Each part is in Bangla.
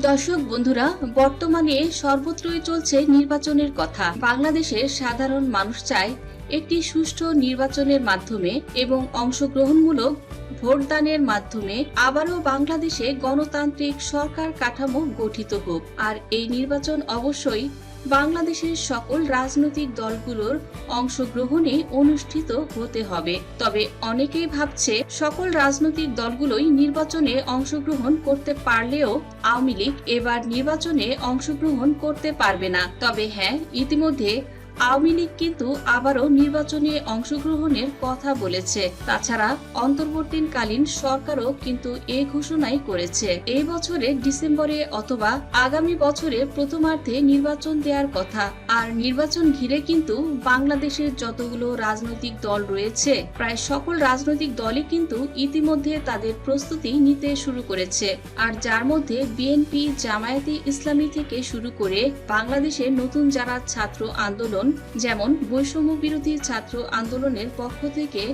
দর্শক বন্ধুরা, বর্তমানে সর্বত্রই চলছে নির্বাচনের কথা। বাংলাদেশের সাধারণ মানুষ চায় একটি সুষ্ঠু নির্বাচনের মাধ্যমে এবং অংশগ্রহণমূলক ভোটদানের মাধ্যমে আবারও বাংলাদেশে গণতান্ত্রিক সরকার কাঠামো গঠিত হোক। আর এই নির্বাচন অবশ্যই বাংলাদেশের সকল রাজনৈতিক দলগুলোর অংশগ্রহণে অনুষ্ঠিত হতে হবে। তবে অনেকেই ভাবছে, সকল রাজনৈতিক দলগুলোই নির্বাচনে অংশগ্রহণ করতে পারলেও আওয়ামী লীগ এবার নির্বাচনে অংশগ্রহণ করতে পারবে না। তবে হ্যাঁ ইতিমধ্যে আওয়ামী লীগ কিন্তু আবারও নির্বাচনে অংশগ্রহণের কথা বলেছে। তাছাড়া অন্তর্বর্তীকালীন সরকারও কিন্তু এ ঘোষণাই করেছে। এই বছরে ডিসেম্বরে অথবা আগামী বছরে প্রথমার্ধে নির্বাচন দেওয়ার কথা। আর নির্বাচন ঘিরে কিন্তু বাংলাদেশের যতগুলো রাজনৈতিক দল রয়েছে, প্রায় সকল রাজনৈতিক দলই কিন্তু ইতিমধ্যে তাদের প্রস্তুতি নিতে শুরু করেছে। আর যার মধ্যে বিএনপি, জামায়াতে ইসলামী থেকে শুরু করে বাংলাদেশের নতুন যারা ছাত্র আন্দোলন যেমন বৈষম্য বিরোধী ছাত্র আন্দোলনের পক্ষ থেকে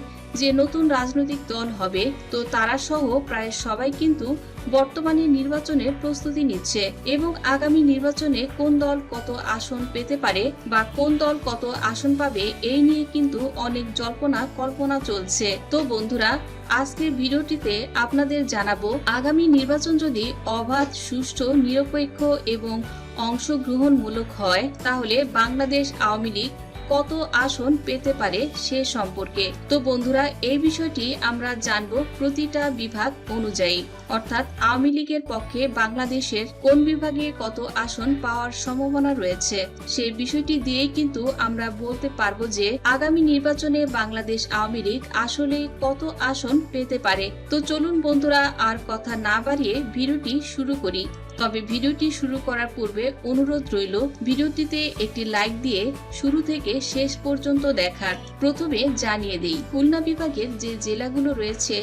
যে নতুন রাজনৈতিক দল হবে, তো তারা সহ প্রায় সবাই কিন্তু বর্তমানে নির্বাচনের প্রস্তুতি নিচ্ছে এবং আগামী নির্বাচনে কোন দল কত আসন পেতে পারে বা কোন দল কত আসন পাবে, এই নিয়ে কিন্তু অনেক জল্পনা কল্পনা চলছে। তো বন্ধুরা, আজকের ভিডিওটিতে আপনাদের জানাব, আগামী নির্বাচন যদি অবাধ, সুষ্ঠু, নিরপেক্ষ এবং অংশগ্রহণমূলক হয়, তাহলে বাংলাদেশ আওয়ামী লীগ কত আসন পেতে পারে সে সম্পর্কে। তো বন্ধুরা, এই বিষয়টি আমরা জানব প্রতিটা বিভাগ অনুযায়ী। অর্থাৎ আওয়ামী লীগের পক্ষে বাংলাদেশের কোন বিভাগে কত আসন পাওয়ার সম্ভাবনা রয়েছে সেই বিষয়টি দিয়েই কিন্তু আমরা বলতে পারব যে আগামী নির্বাচনে বাংলাদেশ আওয়ামী লীগ আসলে কত আসন পেতে পারে। তো চলুন বন্ধুরা, আর কথা না বাড়িয়ে ভিডিওটি শুরু করি। তবে ভিডিওটি শুরু করার পূর্বে অনুরোধ রইল, ভিডিওটিতে একটি লাইক দিয়ে শুরু থেকে শেষ পর্যন্ত দেখার। প্রথমে জানিয়ে দেই, খুলনা বিভাগের যে জেলাগুলো রয়েছে,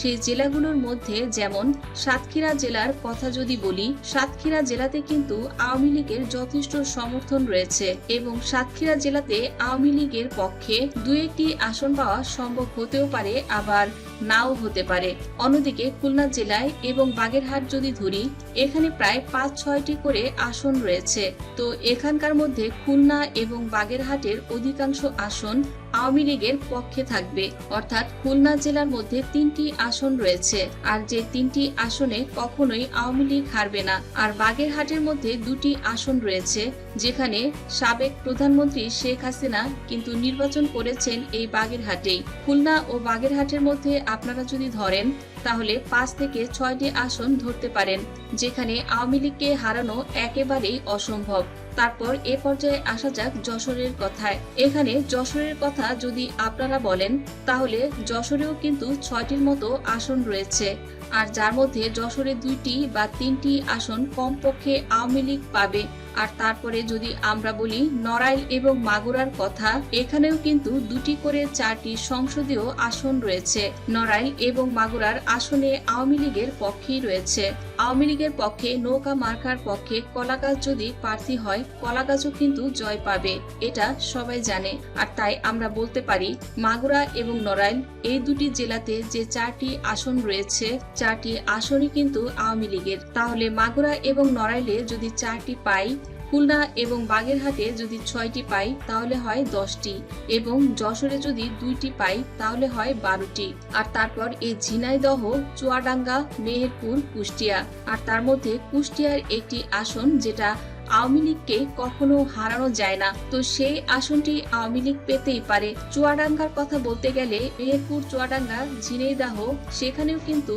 সেই জেলাগুলোর মধ্যে যেমন সাতক্ষীরা জেলার কথা যদি বলি, সাতক্ষীরা জেলাতে কিন্তু আওয়ামী লীগের যথেষ্ট সমর্থন রয়েছে এবং সাতক্ষীরা জেলাতে আওয়ামী লীগের পক্ষে দু একটি আসন পাওয়া সম্ভব হতেও পারে। আবার নাও হতে পারে। অন্যদিকে খুলনা জেলায় এবং বাগেরহাট যদি ধরি, এখানে প্রায় পাঁচ ছয়টি করে আসন রয়েছে। তো এখানকার মধ্যে খুলনা এবং বাগেরহাটের অধিকাংশ আসন আওয়ামী লীগের পক্ষে থাকবে। অর্থাৎ খুলনা জেলার মধ্যে তিনটি আসন রয়েছে। আর যে তিনটি আসনে কখনোই আওয়ামী লীগ হারবে না। আর বাগেরহাটের মধ্যে দুটি আসন রয়েছে, যেখানে সাবেক প্রধানমন্ত্রী শেখ হাসিনা কিন্তু নির্বাচন করেছেন এই বাগেরহাটেই। খুলনা ও বাগেরহাটের মধ্যে আপনারা যদি ধরেন তাহলে পাঁচ থেকে ছয়টি আসন ধরতে পারেন, যেখানে আওয়ামী লীগকে হারানো একেবারেই অসম্ভব। তারপর এ পর্যায়ে আসা যাক যশোরের কথায়। এখানে যশোরের কথা যদি আপনারা বলেন, তাহলে যশোরেও কিন্তু ছয়টির মতো আসন রয়েছে। আর যার মধ্যে যশোরে দুইটি বা তিনটি আসন কমপক্ষে আওয়ামী লীগ পাবে। আর তারপরে যদি আমরা বলি নড়াইল এবং মাগুরার কথা, এখানেও কিন্তু দুটি করে চারটি সংসদীয় আসন রয়েছে। নড়াইল এবং মাগুরার আসনে আওয়ামী লীগের পক্ষেই রয়েছে। আওয়ামী লীগের পক্ষে নৌকা মার্কার পক্ষে কলাগাছ যদি প্রার্থী হয়, কলাগাছও কিন্তু জয় পাবে, এটা সবাই জানে। আর তাই আমরা বলতে পারি, মাগুরা এবং নড়াইল এই দুটি জেলাতে যে চারটি আসন রয়েছে, চারটি আসনই কিন্তু আওয়ামী লীগের। তাহলে মাগুরা এবং নড়াইলে যদি চারটি পাই খুলনা এবং বাগেরহাটে যদি ছয়টি পাই, তাহলে হয় দশটি এবং যশোরে যদি দুইটি পাই, তাহলে হয় বারোটি। আর তারপর এই ঝিনাইদহ, চুয়াডাঙ্গা, মেহেরপুর, কুষ্টিয়া। আর তার মধ্যে কুষ্টিয়ার একটি আসন যেটা আওয়ামী লীগকে কখনো হারানো যায় না। তো সেই আসনটি আওয়ামী লীগ পেতেই পারে। চুয়াডাঙ্গার কথা বলতে গেলে মেহেরপুর, চুয়াডাঙ্গা, ঝিনাইদহ, সেখানেও কিন্তু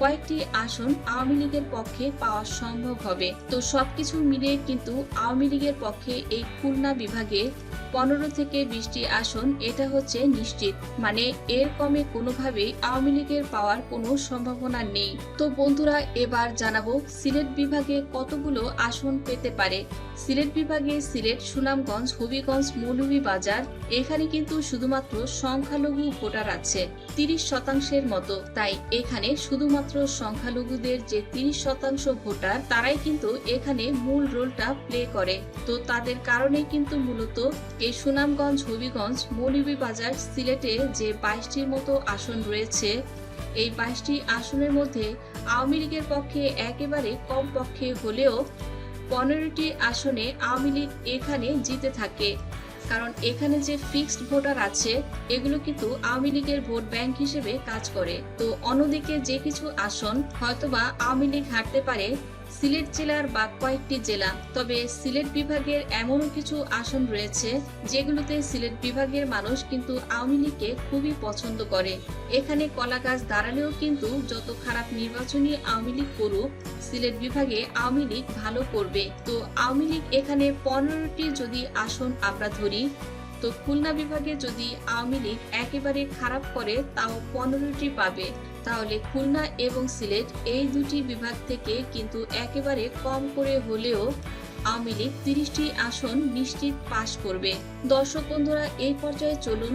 কয়েকটি আসন আওয়ামী লীগের পক্ষে পাওয়া সম্ভব হবে। তো সবকিছু মিলে কিন্তু আওয়ামী লীগের পক্ষে এই খুলনা বিভাগে পনেরো থেকে বিশটি আসন, এটা হচ্ছে নিশ্চিত। মানে এর কমে কোনোভাবেই আওয়ামী লীগের পাওয়ার কোনো সম্ভাবনা নেই। তো বন্ধুরা, এবার জানাব সিলেট বিভাগে কতগুলো আসন পেতে পারে? সিলেট বিভাগে সিলেট, সুনামগঞ্জ, হবিগঞ্জ মৌলভীবাজার এখানে কিন্তু শুধুমাত্র সংখ্যালঘু ভোটার আছে, তিরিশ শতাংশের মতো। তাই এখানে শুধুমাত্র সংখ্যালঘুদের যে তিরিশ শতাংশ ভোটার, তারাই কিন্তু এখানে মূল রোলটা প্লে করে। তো তাদের কারণে কিন্তু মূলত এই সুনামগঞ্জ, হবিগঞ্জ মৌলভীবাজার সিলেটে যে বাইশটির মতো আসন রয়েছে, এই বাইশটি আসনের মধ্যে আওয়ামী লীগের পক্ষে একেবারে কম পক্ষে হলেও পনেরোটি আসনে আওয়ামী লীগ এখানে জিতে থাকে। কারণ এখানে যে ফিক্সড ভোটার আছে, এগুলো কিন্তু আওয়ামী লীগের ভোট ব্যাংক হিসেবে কাজ করে। তো অন্যদিকে যে কিছু আসন, হয়তোবা আওয়ামী লীগ হারতে পারে সিলেট জেলার বা কয়েকটি জেলা, তবে সিলেট বিভাগের এমনও কিছু আসন রয়েছে যেগুলোতে সিলেট বিভাগের মানুষ কিন্তু আওয়ামী লীগকে খুবই পছন্দ করে। এখানে কলা গাছ দাঁড়ালেও কিন্তু যত খারাপ নির্বাচনী আওয়ামী লীগ করুক, সিলেট বিভাগে আওয়ামী লীগ ভালো করবে। তো আওয়ামী লীগ এখানে পনেরোটি যদি আসন আমরা ধরি, তো খুলনা বিভাগে যদি আওয়ামী লীগ একেবারে খারাপ করে, তাও পনেরোটি পাবে। তাহলে খুলনা এবং সিলেট এই দুটি বিভাগ থেকে কিন্তু একেবারে কম করে হলেও আওয়ামী লীগ তিরিশটি আসন নিশ্চিত পাশ করবে। দর্শক বন্ধুরা, এই পর্যায়ে চলুন।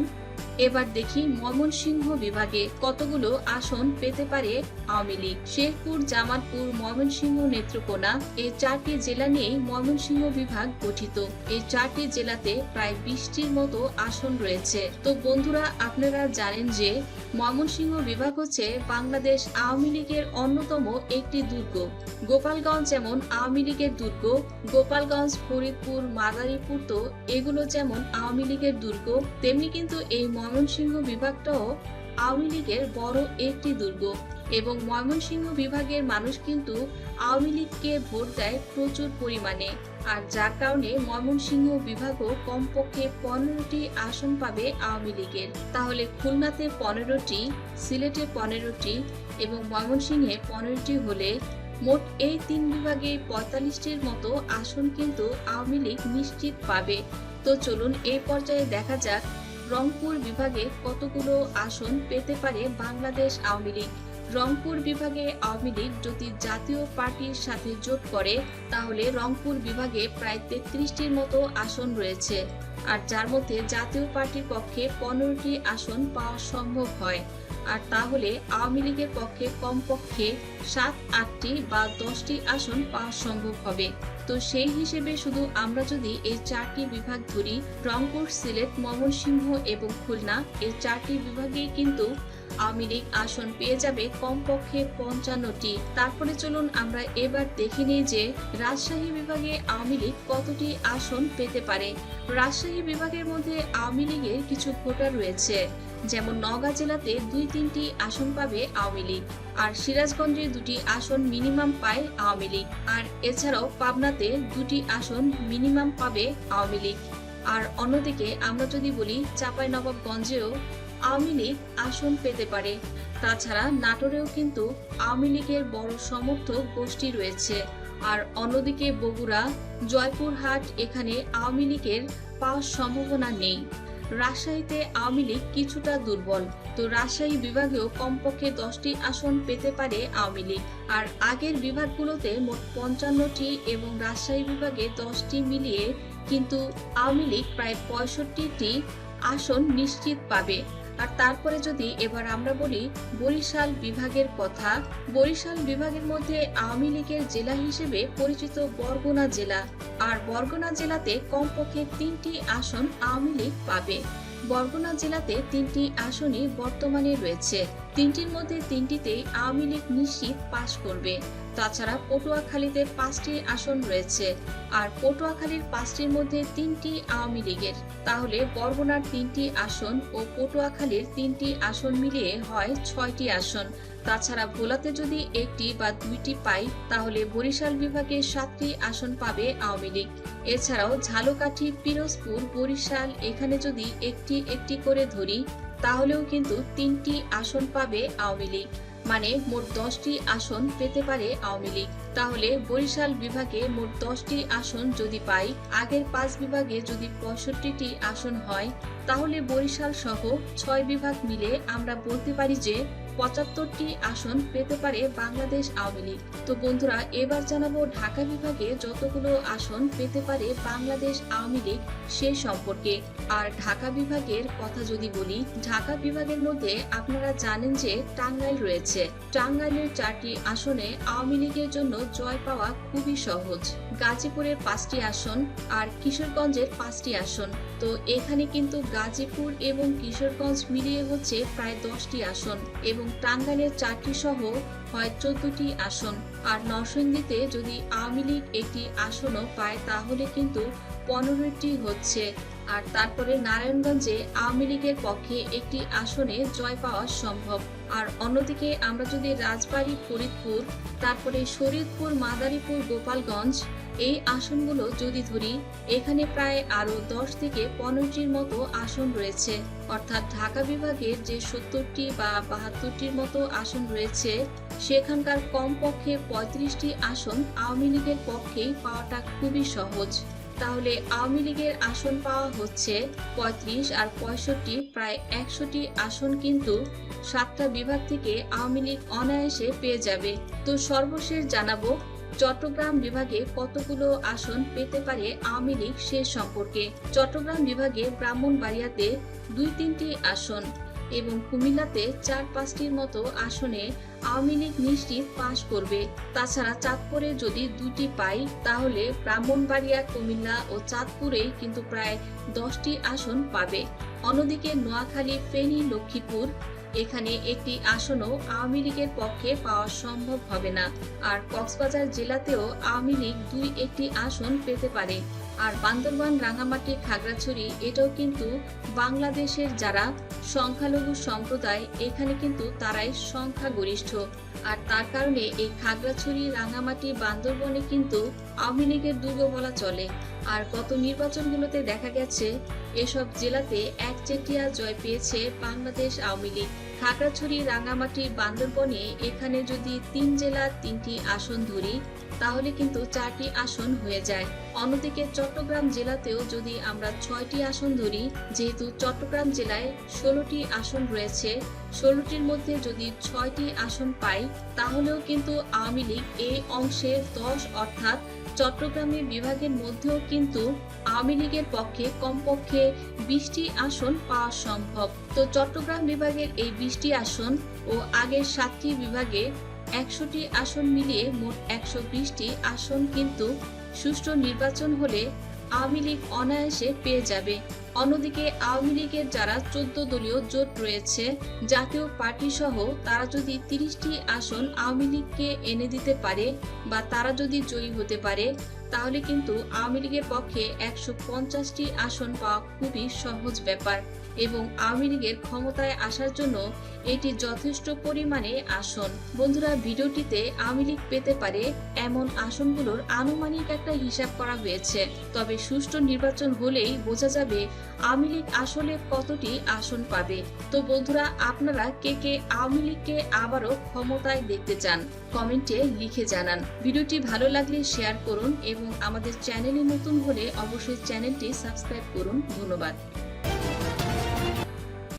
এবার দেখি ময়মনসিংহ বিভাগে কতগুলো আসন পেতে পারে আওয়ামী লীগ? শেখপুর জামালপুর, ময়মনসিংহ নেত্রকোনা এই চারটি জেলা নিয়েই ময়মনসিংহ বিভাগ গঠিত। এই চারটি জেলাতে প্রায় বিশটির মতো আসন রয়েছে। তো বন্ধুরা, আপনারা জানেন যে ময়মনসিংহ বিভাগ হচ্ছে বাংলাদেশ আওয়ামী লীগের অন্যতম একটি দুর্গ। গোপালগঞ্জ যেমন আওয়ামী লীগের দুর্গ, গোপালগঞ্জ, ফরিদপুর, মাদারীপুর তো এগুলো যেমন আওয়ামী লীগের দুর্গ, তেমনি কিন্তু এই ময়মনসিংহ বিভাগটাও আওয়ামী লীগের বড় একটি দুর্গ এবং ময়মনসিংহ বিভাগের মানুষ কিন্তু আওয়ামী লীগকে ভোট দেয় প্রচুর পরিমাণে। আর যার কারণে ময়মনসিংহ বিভাগও কমপক্ষে পনেরোটি আসন পাবে আওয়ামী লীগের। তাহলে খুলনাতে পনেরোটি, সিলেটে পনেরোটি এবং ময়মনসিংহে পনেরোটি হলে মোট এই তিন বিভাগে পঁয়তাল্লিশটির মতো আসন কিন্তু আওয়ামী লীগ নিশ্চিত পাবে। তো চলুন এই পর্যায়ে দেখা যাক রংপুর বিভাগে কতগুলো আসন পেতে পারে বাংলাদেশ আওয়ামী লীগ? রংপুর বিভাগে আওয়ামী লীগ যদি জাতীয় পার্টির সাথে জোট করে, তাহলে রংপুর বিভাগে প্রায় তেত্রিশটির মতো আসন রয়েছে। আর যার মধ্যে জাতীয় পার্টির পক্ষে পনেরোটি আসন পাওয়া সম্ভব হয়। আর তাহলে আওয়ামী লীগের পক্ষে কমপক্ষে সাত, আটটি বা দশটি আসন পাওয়া সম্ভব হবে। তো সেই হিসেবে শুধু আমরা যদি এই চারটি বিভাগ ধরি, রংপুর, সিলেট, ময়মনসিংহ এবং খুলনা, এই চারটি বিভাগেই কিন্তু আওয়ামী লীগ আসন পেয়ে যাবে কমপক্ষে পঞ্চান্নটি। তারপরে চলুন আমরা এবার দেখে নিই যে রাজশাহী বিভাগে আওয়ামী লীগ কতটি আসন পেতে পারে। রাজশাহী বিভাগের মধ্যে আওয়ামী লীগের কিছু ভোটার রয়েছে, যেমন নওগাঁ জেলাতে দুই তিনটি আসন পাবে আওয়ামী লীগ, আর সিরাজগঞ্জে দুটি আসন মিনিমাম পায় আওয়ামী লীগ, আর এছাড়াও পাবনাতে দুটি আসন মিনিমাম পাবে আওয়ামী লীগ। আর অন্যদিকে আমরা যদি বলি চাপাই নবাবগঞ্জেও আওয়ামী লীগ আসন পেতে পারে। তাছাড়া নাটোরেও কিন্তু আওয়ামী লীগের বড় সমর্থক গোষ্ঠী রয়েছে। আর অন্যদিকে বগুড়া, জয়পুরহাট এখানে আওয়ামী লীগের পাওয়ার সম্ভাবনা নেই। রাজশাহীতে আওয়ামী লীগ কিছুটা দুর্বল। তো রাজশাহী বিভাগেও কমপক্ষে দশটি আসন পেতে পারে আওয়ামী লীগ। আর আগের বিভাগগুলোতে মোট পঞ্চান্নটি এবং রাজশাহী বিভাগে দশটি মিলিয়ে কিন্তু আওয়ামী লীগ প্রায় পঁয়ষট্টিটি আসন নিশ্চিত পাবে। আর তারপরে যদি এবার আমরা বলি বরিশাল বিভাগের কথা, বরিশাল বিভাগের মধ্যে আওয়ামী লীগের জেলা হিসেবে পরিচিত বরগুনা জেলা। আর বরগুনা জেলাতে কমপক্ষে তিনটি আসন আওয়ামী লীগ পাবে। বরগুনা জেলাতে তিনটি আসনে বর্তমানে রয়েছে। তিনটির মধ্যে তিনটিতেই আওয়ামী লীগ নিশ্চিত পাশ করবে। তাছাড়া পটুয়াখালীতে পাঁচটি আসন রয়েছে। আর পটুয়াখালীর পাঁচটির মধ্যে তিনটি আওয়ামী লীগের। তাহলে বরগুনার তিনটি আসন ও পটুয়াখালীর তিনটি আসন মিলিয়ে হয় ছয়টি আসন। তাছাড়া ভোলাতে যদি একটি বা দুইটি পাই, তাহলে বরিশাল বিভাগে সাতটি আসন পাবে আওয়ামী লীগ। এছাড়াও ঝালকাঠি, পিরোজপুর, বরিশাল, এখানে যদি একটি একটি করে ধরি, তাহলেও কিন্তু তিনটি আসন পাবে আওয়ামী লীগ। মানে মোট দশটি আসন পেতে পারে আওয়ামী লীগ। তাহলে বরিশাল বিভাগে মোট দশটি আসন যদি পাই, আগের পাঁচ বিভাগে যদি পঁয়ষট্টিটি আসন হয়, তাহলে বরিশাল সহ ছয় বিভাগ মিলে আমরা বলতে পারি যে পঁচাত্তরটি আসন পেতে পারে বাংলাদেশ আওয়ামী লীগ। তো বন্ধুরা, এবার জানাব ঢাকা বিভাগে যতগুলো আসন পেতে পারে বাংলাদেশ আওয়ামী লীগ সে সম্পর্কে। আর ঢাকা বিভাগের কথা যদি বলি, ঢাকা বিভাগের মধ্যে আপনারা জানেন যে টাঙ্গাইল রয়েছে। টাঙ্গাইলের চারটি আসনে আওয়ামী লীগের জন্য জয় পাওয়া খুবই সহজ। গাজীপুরের পাঁচটি আসন আর কিশোরগঞ্জের পাঁচটি আসন। তো এখানে কিন্তু গাজীপুর এবং কিশোরগঞ্জ মিলিয়ে হচ্ছে প্রায় দশটি আসন এবং টাঙ্গাইলের চারটি সহ হয় চোদ্দটি আসন। আর নরসিংদীতে যদি আওয়ামী লীগ একটি আসনও পায়, তাহলে কিন্তু পনেরোটি হচ্ছে। আর তারপরে নারায়ণগঞ্জে আওয়ামী লীগের পক্ষে একটি আসনে জয় পাওয়া সম্ভব। আর অন্যদিকে আমরা যদি রাজবাড়ী ফরিদপুর, তারপরে শরীয়তপুর, মাদারীপুর, গোপালগঞ্জ এই আসনগুলো যদি ধরি, এখানে প্রায় আরও দশ থেকে পনেরোটির মতো আসন রয়েছে। অর্থাৎ ঢাকা বিভাগের যে সত্তরটি বা বাহাত্তরটির মতো আসন রয়েছে, সেখানকার কমপক্ষে পঁয়ত্রিশটি আসন আওয়ামী লীগের পক্ষেই পাওয়াটা খুবই সহজ। তাহলে আওয়ামী লীগের আসন পাওয়া হচ্ছে পঁয়ত্রিশ আর পঁয়ষট্টি, প্রায় একশোটি আসন কিন্তু সাতটা বিভাগ থেকে আওয়ামী লীগ অনায়াসে পেয়ে যাবে। তো সর্বশেষ জানাব চট্টগ্রাম বিভাগে কতগুলো আসন পেতে পারে আওয়ামী লীগ সে সম্পর্কে। চট্টগ্রাম বিভাগে ব্রাহ্মণবাড়িয়াতে দুই তিনটি আসন এবং কুমিল্লাতে চার পাঁচটির মতো আসনে আওয়ামী লীগ নিশ্চিত পাশ করবে। তাছাড়া চাঁদপুরে যদি দুটি পাই, তাহলে ব্রাহ্মণবাড়িয়া, কুমিল্লা ও চাঁদপুরেই কিন্তু প্রায় দশটি আসন পাবে। অন্যদিকে নোয়াখালী, ফেনী, লক্ষ্মীপুর এখানে একটি আসনও আওয়ামী লীগের পক্ষে পাওয়া সম্ভব হবে না। আর কক্সবাজার জেলাতেও আওয়ামী লীগ দুই একটি আসন পেতে পারে। আর বান্দরবান, রাঙামাটি, খাগড়াছড়ি, এটাও কিন্তু বাংলাদেশের যারা সংখ্যালঘু সম্প্রদায়, এখানে কিন্তু তারাই সংখ্যাগরিষ্ঠ। আর তার কারণে এই খাগড়াছড়ি, রাঙামাটি, বান্দরবনে কিন্তু আওয়ামী লীগের দুর্গ বলা চলে। আর গত নির্বাচনগুলোতে দেখা গেছে, এসব জেলাতে একচেটিয়া জয় পেয়েছে বাংলাদেশ আওয়ামী লীগ। খাগড়াছড়ি রাঙামাটি বান্দরবনে এখানে যদি তিন জেলা তিনটি আসন ধরি, তাহলে কিন্তু চারটি আসন হয়ে যায়। অন্যদিকে চট্টগ্রাম জেলাতেও যদি আমরা ছয়টি আসন ধরি, যেহেতু চট্টগ্রাম জেলায় ষোলোটি আসন রয়েছে, ষোলোটির মধ্যে যদি ছয়টি আসন পাই, তাহলেও কিন্তু আওয়ামী লীগ এই অংশে দশ অর্থাৎ চট্টগ্রামের বিভাগের মধ্যেও কিন্তু আওয়ামী লীগের পক্ষে কমপক্ষে বিশটি আসন পাওয়া সম্ভব। তো চট্টগ্রাম বিভাগের এই বিশটি আসন ও আগের সাতটি বিভাগে একশোটি আসন মিলিয়ে মোট একশো বিশটি আসন কিন্তু সুষ্ঠু নির্বাচন হলে আওয়ামী লীগ অনায়াসে পেয়ে যাবে। অন্যদিকে আওয়ামী লীগের যারা চোদ্দ দলীয় জোট রয়েছে, জাতীয় পার্টি সহ তারা যদি তিরিশটি আসন আওয়ামী লীগকে এনে দিতে পারে বা তারা যদি জয়ী হতে পারে, তাহলে কিন্তু আওয়ামী লীগের পক্ষে একশো পঞ্চাশটি আসন পাওয়া খুবই সহজ ব্যাপার। এবং আওয়ামী লীগের ক্ষমতায় আসার জন্য এটি যথেষ্ট পরিমাণে আসন। বন্ধুরা, ভিডিওটিতে আওয়ামী লীগ পেতে পারে এমন আসনগুলোর আনুমানিক একটা হিসাব করা হয়েছে। তবে সুষ্ঠু নির্বাচন হলেই বোঝা যাবে আওয়ামী লীগ আসলে কতটি আসন পাবে। তো বন্ধুরা, আপনারা কে কে আওয়ামী লীগকে আবারও ক্ষমতায় দেখতে চান, কমেন্টে লিখে জানান। ভিডিওটি ভালো লাগলে শেয়ার করুন এবং আমাদের চ্যানেলে নতুন হলে অবশ্যই চ্যানেলটি সাবস্ক্রাইব করুন। ধন্যবাদ।